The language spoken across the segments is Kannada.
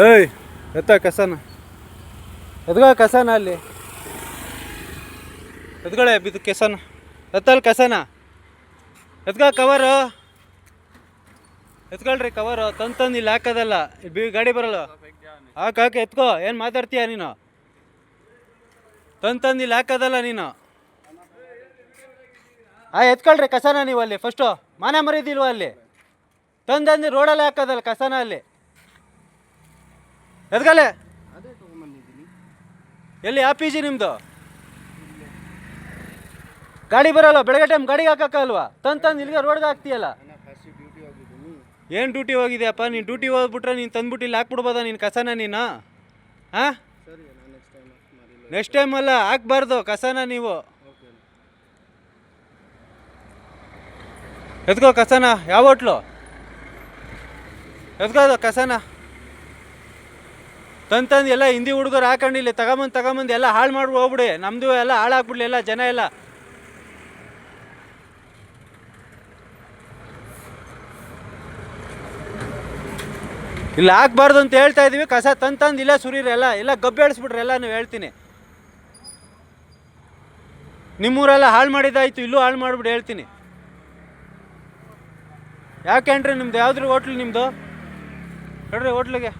ಏಯ್, ಎತ್ತ ಕಸನ. ಎದ್ಗ ಕಸನ ಅಲ್ಲಿ? ಎದ್ಗಳೆ ಬಿದ್ದು ಕೆಸನ. ಎತ್ತಲ್ಲಿ ಕಸನ? ಎದ್ಗ ಕವರು ಎತ್ಕೊಳ್ರಿ ಕವರು ತಂದು ತಂದು ಇಲ್ಲಿ ಹಾಕೋದಲ್ಲ. ಬಿ ಗಾಡಿ ಬರಲ್ಲ. ಹಾಕ, ಹಾಕಿ, ಎತ್ಕೋ. ಏನು ಮಾತಾಡ್ತೀಯ ನೀನು? ತಂದು ತಂದು ಇಲ್ಲಿ ಹಾಕೋದಲ್ಲ ನೀನು? ಆ, ಎತ್ಕೊಳ್ರಿ ಕಸನ ನೀವು ಅಲ್ಲಿ ಫಸ್ಟು ಮಾನ ಮರಿದಿಲ್ವ ಅಲ್ಲಿ? ತಂದು ರೋಡಲ್ಲಿ ಹಾಕೋದಲ್ಲ ಕಸನ ಅಲ್ಲಿ. ಎದ್ಗಲೆ ಎಲ್ಲಿ ಯಾವ ಪಿ ಜಿ ನಿಮ್ಮದು ಗಾಡಿ ಬರಲ್ಲ ಬೆಳಗ್ಗೆ ಟೈಮ್ ಗಾಡಿಗೆ ಹಾಕಕ್ಕಲ್ವಾ ತಂದು ತಂದು ಇಲ್ಲಿಗೆ ರೋಡ್ಗೆ ಹಾಕ್ತೀಯಲ್ಲ? ಏನು ಡ್ಯೂಟಿ ಹೋಗಿದೆಯಪ್ಪ? ನೀನು ಡ್ಯೂಟಿ ಹೋಗ್ಬಿಟ್ರೆ ನೀನು ತಂದ್ಬಿಟ್ಟು ಇಲ್ಲಿ ಹಾಕ್ಬಿಡ್ಬೋದ ನೀನು ಕಸನ ನೀನು? ಹಾಂ? ನೆಕ್ಸ್ಟ್ ಟೈಮ್ ಅಲ್ಲ ಹಾಕ್ಬಾರ್ದು ಕಸನ ನೀವು. ಎದ್ಕೋ ಕಸನ ಯಾವ ಹೋಟ್ಲು? ಎತ್ಕೋದು ಕಸನ. ತಂದು ತಂದು ಎಲ್ಲ ಹಿಂದಿ ಹುಡುಗರು ಹಾಕೊಂಡು ಇಲ್ಲಿ ತಗೊಂಬಂದು ತಗೊಂಬಂದು ಎಲ್ಲ ಹಾಳು ಮಾಡಿ ಹೋಗ್ಬಿಡಿ. ನಮ್ಮದು ಎಲ್ಲ ಹಾಳಾಗ್ಬಿಡ್ಲಿ ಎಲ್ಲ, ಜನ ಎಲ್ಲ. ಇಲ್ಲ ಹಾಕ್ಬಾರ್ದು ಅಂತ ಹೇಳ್ತಾ ಇದೀವಿ. ಕಸ ತಂತಂದು ತಂದು ಇಲ್ಲ ಸುರೀರಿ ಎಲ್ಲ ಎಲ್ಲ ಗಬ್ಬೆಳಿಸ್ಬಿಟ್ರಿ ಎಲ್ಲ ನೀವು ಹೇಳ್ತೀನಿ. ನಿಮ್ಮೂರೆಲ್ಲ ಹಾಳು ಮಾಡಿದಾಯ್ತು ಇಲ್ಲೂ ಹಾಳು ಮಾಡಿಬಿಟ್ಟು ಹೇಳ್ತೀನಿ. ಯಾಕೆನ್ರಿ ನಿಮ್ದು? ಯಾವ್ದ್ರ ಹೋಟ್ಲು ನಿಮ್ಮದು ಹೇಳ್ರಿ ಹೋಟ್ಲಿಗೆ.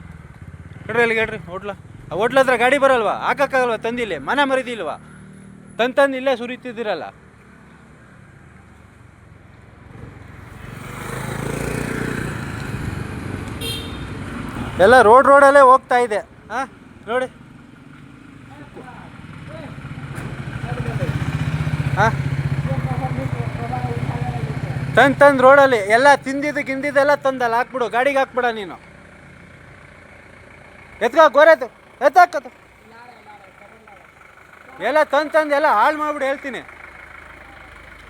ಅಲ್ಲಿಗೆ ಹೇಳ್ರಿ ಹೋಟ್ಲ. ಆ ಹೋಟ್ಲ ಹತ್ರ ಗಾಡಿ ಬರಲ್ವಾ? ಹಾಕಕ್ಕಾಗಲ್ವಾ? ತಂದಿಲ್ಲೇ? ಮನೆ ಮರಿದಿಲ್ವಾ? ತಂದು ತಂದು ಇಲ್ಲೇ ಸುರಿತಿದ್ದೀರಲ್ಲ. ಎಲ್ಲ ರೋಡ್ ರೋಡಲ್ಲೇ ಹೋಗ್ತಾ ಇದೆ. ಹಾಂ ನೋಡಿ. ಹಾಂ ತಂದು ತಂದು ರೋಡಲ್ಲಿ ಎಲ್ಲ ತಿಂದಿದ್ದು ಗಿಂದಿದ್ದೆಲ್ಲ ತಂದಲ್ಲ ಹಾಕ್ಬಿಡು. ಗಾಡಿಗೆ ಹಾಕ್ಬಿಡ ನೀನು. ಎತ್ಕೋ ಗೋರೆತು ಎತ್ತಾಕತ್ತ ಎಲ್ಲ ತಂದು ತಂದು ಎಲ್ಲ ಹಾಳು ಮಾಡ್ಬಿಟ್ಟು ಹೇಳ್ತೀನಿ.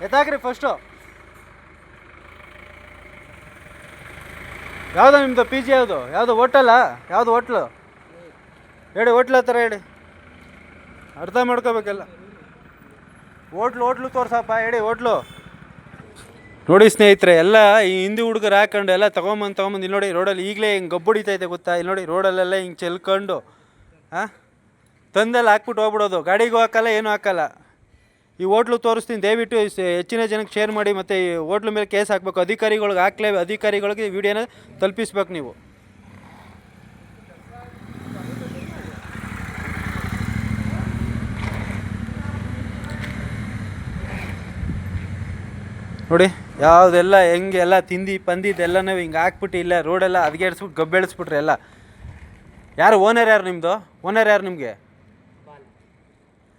ಎತ್ತಾಕ್ರಿ ಫಸ್ಟು ಯಾವುದು ನಿಮ್ಮದು ಪಿ ಜಿ ಯಾವುದು? ಯಾವುದು ಹೋಟೆಲ್ಲ ಯಾವುದು ಹೋಟ್ಲು? ಹೇಳಿ, ಹೋಟ್ಲ್ ಹತ್ರ ಹೇಳಿ. ಅರ್ಥ ಮಾಡ್ಕೋಬೇಕಲ್ಲ. ಹೋಟ್ಲು ಹೋಟ್ಲು ತೋರ್ಸಪ್ಪ, ಹೇಳಿ, ಹೋಟ್ಲು. ನೋಡಿ ಸ್ನೇಹಿತರೆ, ಎಲ್ಲ ಈ ಹಿಂದಿ ಹುಡುಗರು ಹಾಕೊಂಡು ಎಲ್ಲ ತೊಗೊಂಬಂದು ತೊಗೊಂಬಂದು ಇಲ್ಲಿ ನೋಡಿ ರೋಡಲ್ಲಿ ಈಗಲೇ ಹಿಂಗೆ ಗಬ್ಬುಡಿತೈತೆ ಗೊತ್ತಾ? ಇಲ್ಲಿ ನೋಡಿ ರೋಡಲ್ಲೆಲ್ಲ ಹಿಂಗೆ ಚೆಲ್ಕೊಂಡು ಹಾಂ ತಂದಲ್ಲಿ ಹಾಕ್ಬಿಟ್ಟು ಹೋಗ್ಬಿಡೋದು. ಗಾಡಿಗೂ ಹಾಕಲ್ಲ, ಏನೂ ಹಾಕಲ್ಲ. ಈ ಹೋಟ್ಲು ತೋರಿಸ್ತೀನಿ, ದಯವಿಟ್ಟು ಹೆಚ್ಚಿನ ಜನಕ್ಕೆ ಶೇರ್ ಮಾಡಿ, ಮತ್ತು ಈ ಹೋಟ್ಲು ಮೇಲೆ ಕೇಸ್ ಹಾಕಬೇಕು. ಅಧಿಕಾರಿಗಳಿಗೆ ಹಾಕ್ಲೇ, ಅಧಿಕಾರಿಗಳಿಗೆ ವಿಡಿಯೋನ ತಲುಪಿಸ್ಬೇಕು ನೀವು. ನೋಡಿ. ಯಾವುದೆಲ್ಲ ಹೆಂಗೆ ಎಲ್ಲ ತಿಂದು ಪಂದಿದ್ದೆಲ್ಲನೂ ಹಿಂಗೆ ಹಾಕ್ಬಿಟ್ಟು ಇಲ್ಲ ರೋಡೆಲ್ಲ ಅದ್ಗೇಡ್ಸ್ಬಿಟ್ಟು ಗಬ್ಬೆಳಿಸ್ಬಿಟ್ರೆ ಎಲ್ಲ. ಯಾರು ಓನರ್ ಯಾರು ನಿಮ್ಮದು ಓನರ್ ಯಾರು ನಿಮಗೆ?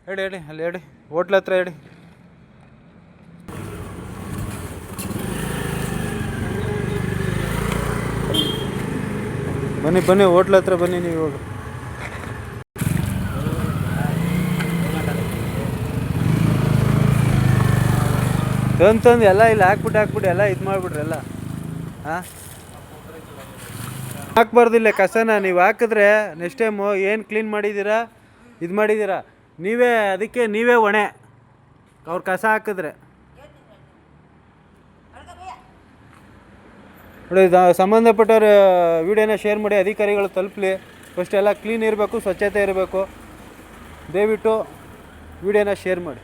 ಹೇಳಿ ಹೇಳಿ, ಅಲ್ಲಿ ಹೇಳಿ. ಹೋಟ್ಲ್ ಹತ್ರ ಹೇಳಿ. ಬನ್ನಿ ಬನ್ನಿ, ಹೋಟ್ಲ್ ಹತ್ರ ಬನ್ನಿ ನೀವು ಇವಾಗ. ತಂದು ತಂದು ಎಲ್ಲ ಇಲ್ಲಿ ಹಾಕ್ಬಿಟ್ಟು ಹಾಕ್ಬಿಟ್ಟು ಎಲ್ಲ ಇದು ಮಾಡಿಬಿಟ್ರಿ ಎಲ್ಲ. ಹಾಂ ಹಾಕ್ಬಾರ್ದಿಲ್ಲ ಕಸನ, ನೀವು ಹಾಕಿದ್ರೆ ನೆಕ್ಸ್ಟ್ ಟೈಮು ಏನು ಕ್ಲೀನ್ ಮಾಡಿದ್ದೀರಾ ಇದು ಮಾಡಿದ್ದೀರಾ ನೀವೇ ಅದಕ್ಕೆ ನೀವೇ ಒಣೆ ಅವ್ರು ಕಸ ಹಾಕಿದ್ರೆ. ನೋಡಿ ಸಂಬಂಧಪಟ್ಟವ್ರ ವಿಡಿಯೋನ ಶೇರ್ ಮಾಡಿ, ಅಧಿಕಾರಿಗಳು ತಲುಪಲಿ. ಫಸ್ಟ್ ಎಲ್ಲ ಕ್ಲೀನ್ ಇರಬೇಕು, ಸ್ವಚ್ಛತೆ ಇರಬೇಕು. ದಯವಿಟ್ಟು ವಿಡಿಯೋನ ಶೇರ್ ಮಾಡಿ.